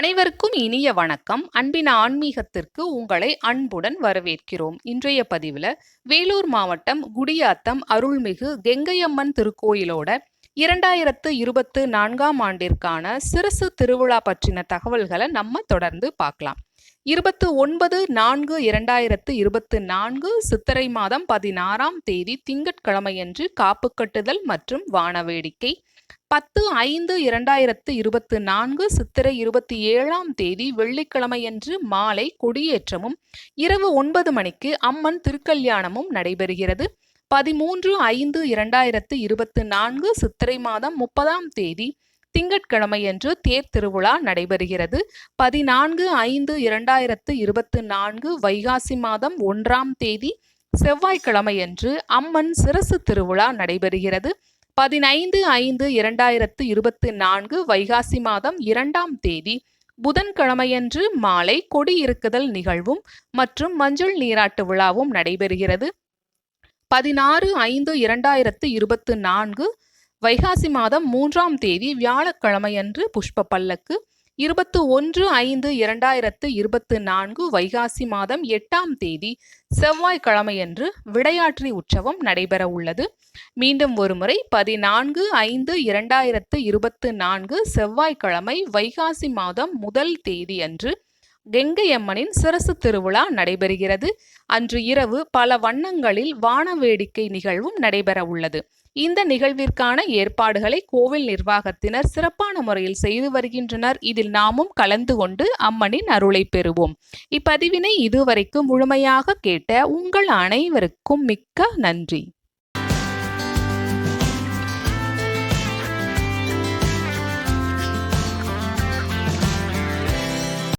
அனைவருக்கும் இனிய வணக்கம். அன்பின் ஆன்மீகத்திற்கு உங்களை அன்புடன் வரவேற்கிறோம். இன்றைய பதிவில் வேலூர் மாவட்டம் குடியாத்தம் அருள்மிகு கெங்கையம்மன் திருக்கோயிலோட இரண்டாயிரத்து இருபத்து நான்காம் ஆண்டிற்கான சிறுசு திருவிழா பற்றின தகவல்களை நம்ம தொடர்ந்து பார்க்கலாம். இருபத்து ஒன்பது நான்கு இரண்டாயிரத்து இருபத்து நான்கு சித்திரை மாதம் பதினாறாம் தேதி திங்கட்கிழமையன்று காப்பு கட்டுதல் மற்றும் வானவேடிக்கை. பத்து ஐந்து இரண்டாயிரத்து இருபத்து நான்கு சித்திரை இருபத்தி ஏழாம் தேதி வெள்ளிக்கிழமையன்று மாலை கொடியேற்றமும் இரவு ஒன்பது மணிக்கு அம்மன் திருக்கல்யாணமும் நடைபெறுகிறது. பதிமூன்று ஐந்து இரண்டாயிரத்து இருபத்து நான்கு சித்திரை மாதம் முப்பதாம் தேதி திங்கட்கிழமையன்று தேர் திருவிழா நடைபெறுகிறது. பதினான்கு ஐந்து இரண்டாயிரத்து இருபத்து நான்கு வைகாசி மாதம் ஒன்றாம் தேதி செவ்வாய்க்கிழமையன்று அம்மன் சிரசு திருவிழா நடைபெறுகிறது. பதினைந்து ஐந்து இரண்டாயிரத்து இருபத்து நான்கு வைகாசி மாதம் இரண்டாம் தேதி புதன்கிழமையன்று மாலை கொடியிருக்குதல் நிகழ்வும் மற்றும் மஞ்சள் நீராட்டு விழாவும் நடைபெறுகிறது. பதினாறு ஐந்து இரண்டாயிரத்து இருபத்து நான்கு வைகாசி மாதம் மூன்றாம் தேதி வியாழக்கிழமையன்று புஷ்ப பல்லக்கு இருபத்து ஒன்று ஐந்து இரண்டாயிரத்து இருபத்து நான்கு வைகாசி மாதம் எட்டாம் தேதி செவ்வாய்க்கிழமையன்று விடையாற்றி உற்சவம் நடைபெற உள்ளது. மீண்டும் ஒருமுறை பதினான்கு ஐந்து இரண்டாயிரத்து இருபத்து நான்கு செவ்வாய்க்கிழமை வைகாசி மாதம் முதல் தேதி அன்று கெங்கையம்மனின் சிரசு திருவிழா நடைபெறுகிறது. அன்று இரவு பல வண்ணங்களில் வான வேடிக்கை நிகழ்வும் நடைபெற உள்ளது இந்த நிகழ்விற்கான ஏற்பாடுகளை கோவில் நிர்வாகத்தினர் சிறப்பான முறையில் செய்து வருகின்றனர். இதில் நாமும் கலந்து கொண்டு அம்மனின் அருளை பெறுவோம். இப்பதிவினை இதுவரைக்கும் முழுமையாக கேட்ட உங்கள் அனைவருக்கும் மிக்க நன்றி.